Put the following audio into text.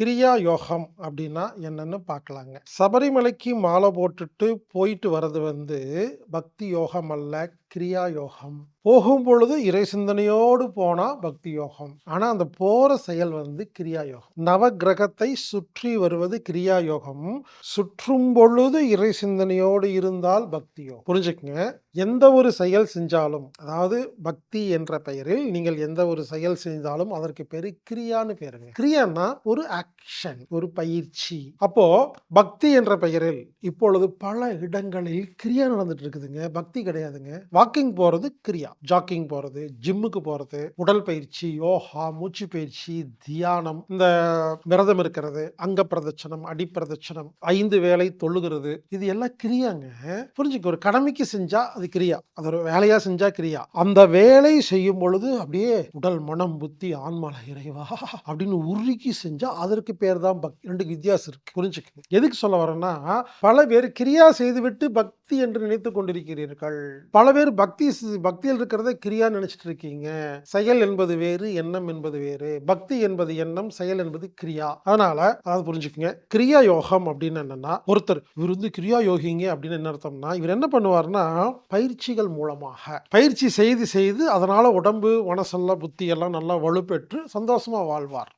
கிரியா யோகம் அப்படின்னா என்னன்னு பார்க்கலாங்க. சபரிமலைக்கு மாலை போட்டுட்டு போயிட்டு வர்றது வந்து பக்தி யோகம் அல்ல கிரியா யோகம். போகும் பொழுது இறை சிந்தனையோடு போனால் பக்தி யோகம். ஆனால் அந்த போகிற செயல் வந்து கிரியா யோகம். நவ கிரகத்தை சுற்றி வருவது கிரியா யோகம். சுற்றும் பொழுது இறை சிந்தனையோடு இருந்தால் பக்தி யோகம். புரிஞ்சுக்கங்க? எந்த ஒரு செயல் செஞ்சாலும் அதாவது பக்தி என்ற பெயரில் நீங்கள் எந்த ஒரு செயல் செஞ்சாலும் அதற்கு பேர் கிரியான்னு பேருங்க. கிரியான்னா ஒரு ஆக்ட் ஆக்ஷன் ஒரு பயிற்சி. அப்போ பக்தி என்ற பெயரில் இப்பொழுது பல இடங்களில் கிரியா நடந்துட்டு இருக்குதுங்க பக்தி கிடையாதுங்க. வாக்கிங் போறது கிரியா. ஜாக்கிங் போறது ஜிம்முக்கு போறது உடல் பயிற்சி யோகா மூச்சு பயிற்சி தியானம் இந்த விரதம் இருக்கிறது அங்க பிரதட்சணம் அடிப்பிரதட்சணம் ஐந்து வேலை தொழுகிறது இது எல்லாம் கிரியாங்க. புரிஞ்சுக்க ஒரு கடமைக்கு செஞ்சா அது கிரியா. அது ஒரு வேலையா செஞ்சா கிரியா. அந்த வேலை செய்யும் பொழுது அப்படியே உடல் மனம் புத்தி ஆன்மல இறைவா அப்படின்னு உருக்கி செஞ்சா அதற்கு பேர் தான் பக்தி ரெண்டுக்கு வித்தியாசம் இருக்கு புரிஞ்சுக்கங்க. எதுக்கு சொல்ல வரேன்னா பல பேர் கிரியா செய்துவிட்டு பக்தி என்று நினைத்து கொண்டிருக்கிறீர்கள். பல பேர் பக்தி பக்தியில் இருக்கிறத கிரியா நினைச்சிட்டு இருக்கீங்க. செயல் என்பது வேறு எண்ணம் என்பது வேறு. பக்தி என்பது எண்ணம் செயல் என்பது கிரியா. அதனால அதாவது புரிஞ்சுக்கங்க. கிரியா யோகம் அப்படின்னு என்னன்னா ஒருத்தர் இவர் வந்து கிரியா யோகிங்க அப்படின்னு என்ன அர்த்தம்னா இவர் என்ன பண்ணுவார்னா பயிற்சிகள் மூலமாக பயிற்சி செய்து செய்து அதனால உடம்பு மனசெல்லாம் புத்தி எல்லாம் நல்லா வலுப்பெற்று சந்தோஷமா வாழ்வார்.